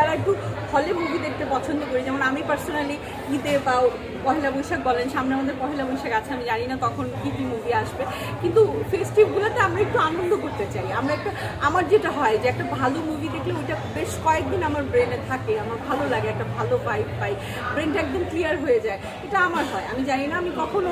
যারা একটু হলে মুভি দেখতে পছন্দ করি। যেমন আমি পার্সোনালি ঈদে বা পহেলা বৈশাখ বলেন সামনে আমাদের পহেলা বৈশাখ আছে আমি জানি না কখন কী কী মুভি আসবে। কিন্তু ফেস্টিভগুলোতে আমরা একটু আনন্দ করতে চাই। আমরা একটা আমার যেটা হয় যে একটা ভালো মুভি দেখলে ওইটা বেশ কয়েকদিন আমার ব্রেনে থাকে আমার ভালো লাগে একটা ভালো ভাইব পাই। ব্রেনটা একদম ক্লিয়ার হয়ে যায়। এটা আমার হয়। আমি জানি না আমি কখনো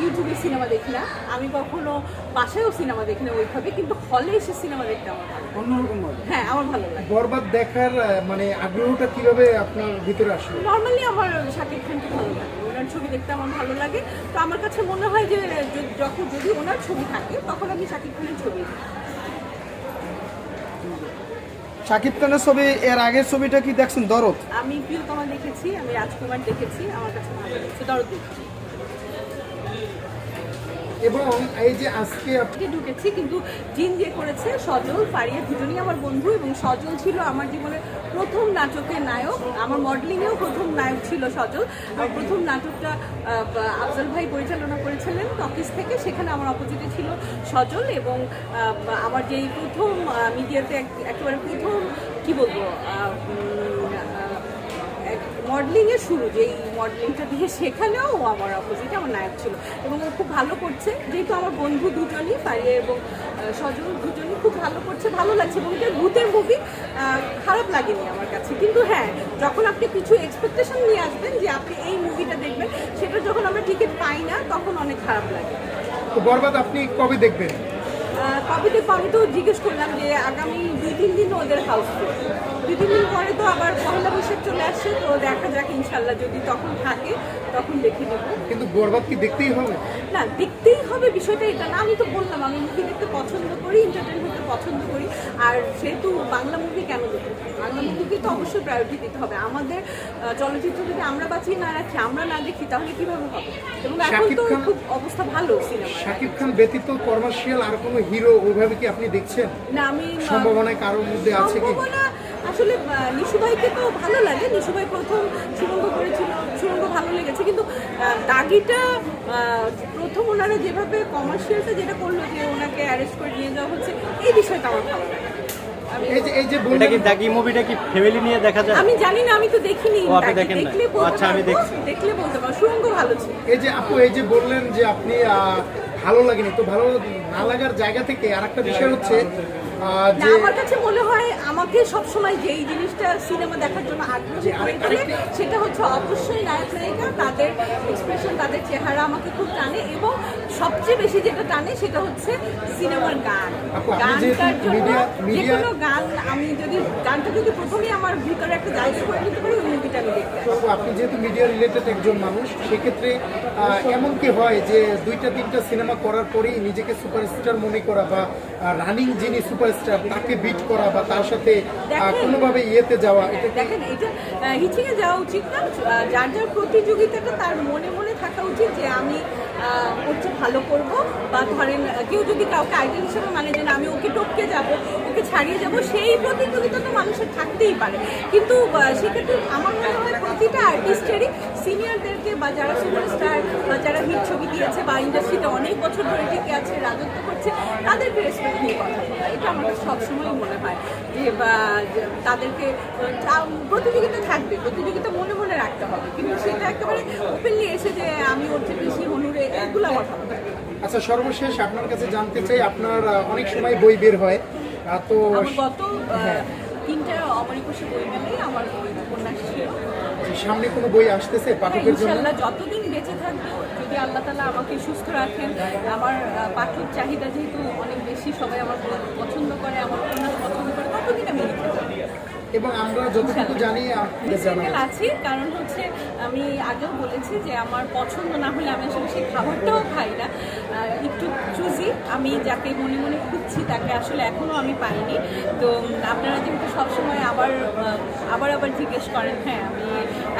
ইউটিউবে সিনেমা দেখি না। আমি কখনো বাসায়ও সিনেমা দেখি না ওইভাবে কিন্তু হলে এসে সিনেমা দেখতে আমার ভালো অন্যরকম হ্যাঁ আমার ভালো লাগে। বরবাদ দেখার মানে আগ্রহটা কীভাবে আপনার ভিতরে আসলো? নর্মালি আমার শাকিব খানকে ভালো লাগে ওনার ছবি দেখতে আমার ভালো লাগে। তো আমার কাছে মনে হয় যে যখন যদি ওনার ছবি থাকে তখন আমি শাকিব খানের ছবি দেখি। শাকিব খানের ছবি এর আগের ছবিটা কি দেখছেন? দরদ? আমি প্রিয়তমা দেখেছি আমি রাজকুমার দেখেছি আমার কাছে ভালো লেগেছে। দরদ দেখেছি। এবং এই যে আজকে আজকে ঢুকেছি, কিন্তু জিন যে করেছে সজল, ফারিয়া দুজনই আমার বন্ধু এবং সজল ছিল আমার জীবনের প্রথম নাটকের নায়ক। আমার মডেলিংয়েও প্রথম নায়ক ছিল সজল। আর প্রথম নাটকটা আফজল ভাই পরিচালনা করেছিলেন টকিস থেকে। সেখানে আমার অপোজিটে ছিল সজল এবং আমার যেই প্রথম মিডিয়াতে একেবারে প্রথম, কি বলব আহ, উম, আহ, মডেলিং এর শুরু যেই মডেলিংটা দিয়ে সেখানেও আমার অপোজিটে আমার নায়ক ছিল। এবং ও খুব ভালো করছে যেহেতু আমার বন্ধু দুজনই ফারিয়া এবং সজল দুজনই খুব ভালো করছে ভালো লাগছে এবং এটা ভূতের মুভি খারাপ লাগেনি আমার কাছে। কিন্তু হ্যাঁ যখন আপনি কিছু এক্সপেকটেশন নিয়ে আসবেন যে আপনি এই মুভিটা দেখবেন সেটা যখন আমরা টিকিট পাই না তখন অনেক খারাপ লাগে। বরবাদ আপনি কবে দেখবেন? দেখব আমি তো জিজ্ঞেস করলাম যে আগামী দুই তিন দিন ওদের হাউস দুই তিন দিন পরে তো আবার পহেলা বৈশাখ চলে আসছে তো দেখা যাক ইনশাল্লাহ যদি তখন থাকে তখন দেখে নেব। কিন্তু বরবাদ কি দেখতেই হবে? না দেখতেই হবে বিষয়টা এটা না আমি তো বললাম আমি মুভি দেখতে পছন্দ করি এন্টারটেন হতে পছন্দ করি। আর সেহেতু বাংলা মুভি কেন দেখতে বাংলা মুভিকে তো অবশ্যই প্রায়োরিটি দিতে হবে। আমাদের চলচ্চিত্র যদি আমরা বাঁচিয়ে না রাখি আমরা না দেখি তাহলে কীভাবে হবে? এবং এখন তো খুব অবস্থা ভালো সিনেমা শাকিব খান ব্যতীত কমার্শিয়াল আর কোনো হিরো ওইভাবে কি আপনি দেখছেন? না আমি সম্ভাবনায় কারোর মধ্যে আছে কি? আসলে নিশু ভাইকে তো ভালো লাগে। নিশু ভাই প্রথম সুরঙ্গ করেছিল সুরঙ্গ ভালো লেগেছে। কিন্তু দাগিটা প্রথম ওনারা যেভাবে কমার্শিয়ালটা যেটা করল যে ওনাকে অ্যারেস্ট করে নিয়ে যাওয়া হচ্ছে এই বিষয়টা আমার ভালো লাগে। আমি এই যে এই যে এটা দাগি মুভিটা কি ফ্যামিলি নিয়ে দেখা আমি জানি না আমি তো দেখিনি? দেখলে আচ্ছা, আমি পারব, দেখছি। দেখলে বলতে পারব। সুরঙ্গ ভালো ছিল। এই যে আপু এই যে বললেন যে আপনি ভালো লাগেনি তো ভালো না লাগার জায়গা থেকে আর একটা বিষয় হচ্ছে যে আমার কাছে মনে হয় আমাকে সবসময় যেই জিনিসটা সিনেমা দেখার জন্য আগ্রহী করে তোলে সেটা হচ্ছে অবশ্যই নায়ক নায়িকা তাদের এক্সপ্রেশন তাদের চেহারা আমাকে খুব টানে এবং সবচেয়ে বেশি যেটা টানে সেটা হচ্ছে সিনেমার গান। গানটার জন্য যে কোনো গান আমি যদি গানটা যদি প্রথমেই আমার ভিতরে একটা জায়গা করে নিতে পারি আমি দেখতে তো আপনি যেহেতু মিডিয়া রিলেটেড একজন মানুষ সেক্ষেত্রে এমন কি হয় যে দুইটা তিনটা সিনেমা করার পরেই নিজেকে সুপারস্টার মনে করা বা রানিং যিনি সুপারস্টার তাকে বিট করা বা তার সাথে কোনোভাবে ইয়েতে যাওয়া এটা দেখেন এটা হিচিংয়ে যাওয়া উচিত না। যার যার প্রতিযোগিতাটা তার মনে মনে থাকা উচিত যে আমি হচ্ছে ভালো করব। বা ধরেন কেউ যদি কাউকে আইডল হিসেবে মানে যে আমি ওকে টপকে যাব, ওকে ছাড়িয়ে যাব, সেই প্রতিযোগিতা তো মানুষের থাকতেই পারে। কিন্তু সেক্ষেত্রে আমার মনে হয় প্রতিটা আর্টিস্টেরই সিনিয়রদেরকে বা যারা সুপারস্টার বা যারা হিট ছবি দিয়েছে বা ইন্ডাস্ট্রিতে অনেক বছর ধরে টিকে আছে, রাজত্ব করছে, তাদেরকে রেসপেক্ট নিয়ে কথা বলা। এটা আমার সবসময় মনে হয় যে, বা তাদেরকে প্রতিযোগিতা থাকবে, প্রতিযোগিতা মনে মনে রাখতে হবে। কিন্তু সেটা একেবারে ওপেনলি এসে যে, আমি ওর চেয়ে বেশি হনুরে এগুলো আমার ভালো লাগে। আচ্ছা সর্বশেষ আপনার কাছে জানতে চাই আপনার অনেক সময় বই বের হয়। তো গত আহ, তিনটা অমরিকোষে বই মেলে আমার বই উপন্যাস ছিল। সামনে কোনো বই আসতেছে পাঠকের জন্য? যতদিন বেঁচে থাকব যদি আল্লাহ তালা আমাকে সুস্থ রাখেন আমার পাঠক চাহিদা যেহেতু অনেক বেশি সবাই আমার পছন্দ করে আমার উপন্যাস পছন্দ করে ততদিন আমি লিখে যাব এবং আমরা যতটুকু জানি আছি কারণ হচ্ছে আমি আগেও বলেছি যে আমার পছন্দ না হলে আমি আসলে সেই খাবারটাও খাই না। একটু চুজি আমি যাকে মনে মনে খুঁজছি তাকে আসলে এখনও আমি পাইনি। তো আপনারা যেহেতু সবসময় আবার আবার আবার জিজ্ঞেস করেন হ্যাঁ আমি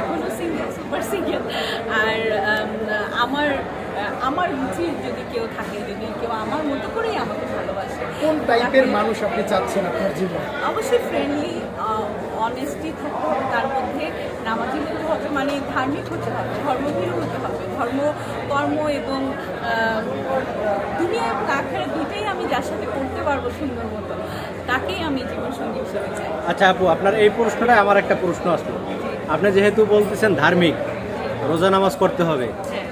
এখনও সিঙ্গেল সুপার সিঙ্গেল আর আমার আমার রুচি যদি কেউ থাকে যদি কেউ আমার মতো করেই আমাকে ভালোবাসে কোন টাইপের মানুষ আপনি চাচ্ছেন আপনার জীবনে? অবশ্যই ফ্রেন্ডলি অনেস্টি থাকতে হবে তার মধ্যে নামাজি হতে হবে মানে ধার্মিক হতে হবে ধর্মভীরু হতে হবে। ধর্ম কর্ম এবং দুনিয়া এবং আখেরা দুইটাই আমি যার সাথে করতে পারব সুন্দর মতো তাকেই আমি জীবনসঙ্গী হিসেবে চাই। আচ্ছা আপু আপনার এই প্রশ্নটা আমার একটা প্রশ্ন আসলো। আপনি যেহেতু বলতেছেন ধার্মিক রোজা নামাজ করতে হবে।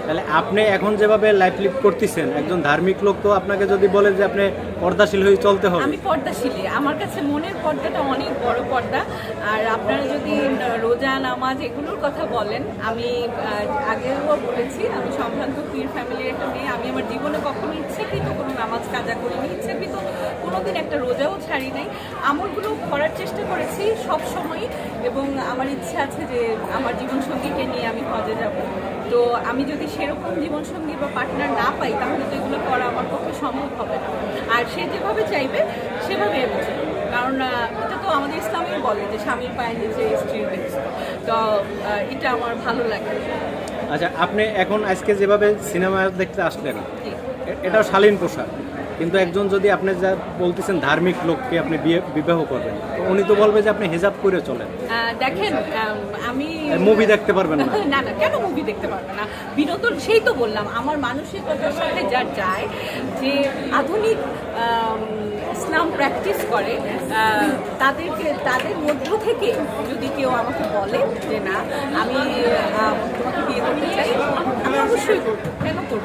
তাহলে আপনি এখন যেভাবে লাইফ লিভ করতেছেন, একজন ধার্মিক লোক তো আপনাকে যদি বলে যে আপনি পর্দাশীল হয়ে চলতে হবে। আমি পর্দাশীলী। আমার কাছে মনের পর্দাটা অনেক বড় পর্দা। আর আপনারা যদি রোজা, নামাজ এগুলোর কথা বলেন, আমি আগেও বলেছি, আমি সম্ভ্রান্ত পীর ফ্যামিলির একটা মেয়ে। আমি আমার জীবনে কখনো ইচ্ছাকৃত কোনো নামাজ কাজা করিনি। কোনোদিন একটা রোজাও ছাড়ি নাই। আমলগুলো করার চেষ্টা করেছি সব সময় এবং আমার ইচ্ছা আছে যে আমার জীবনসঙ্গীকে নিয়ে আমি হজে যাব। তো আমি যদি সেরকম জীবনসঙ্গী বা পার্টনার না পাই তাহলে তো এগুলো করা আমার পক্ষে সম্ভব হবে না। আর সে যেভাবে চাইবে সেভাবে চাইব। কারণ এটা তো আমাদের ইসলামেই বলে যে স্বামীর পায়ের নিচে স্ত্রীর বেশ তো এটা আমার ভালো লাগে। আচ্ছা আপনি এখন আজকে যেভাবে সিনেমা দেখতে আসলেন। এটাও শালীন পোশাক। কিন্তু একজন যদি আপনি যা বলতেছেন ধার্মিক লোককে আপনি বিয়ে বিবাহ করবেন তো উনি তো বলবে যে আপনি হেজাব করে চলেন। দেখেন আমি মুভি দেখতে পারবেন না। না না কেন মুভি দেখতে পারবে না? বিনোদন সেই তো বললাম আমার মানসিকতার সাথে যা যায় যে আধুনিক ইসলাম প্র্যাকটিস করে তাদেরকে তাদের মধ্য থেকে যদি কেউ আমাকে বলে যে না আমি তোমাকে বিয়ে করতে চাই আমি অবশ্যই করব। কেন করব?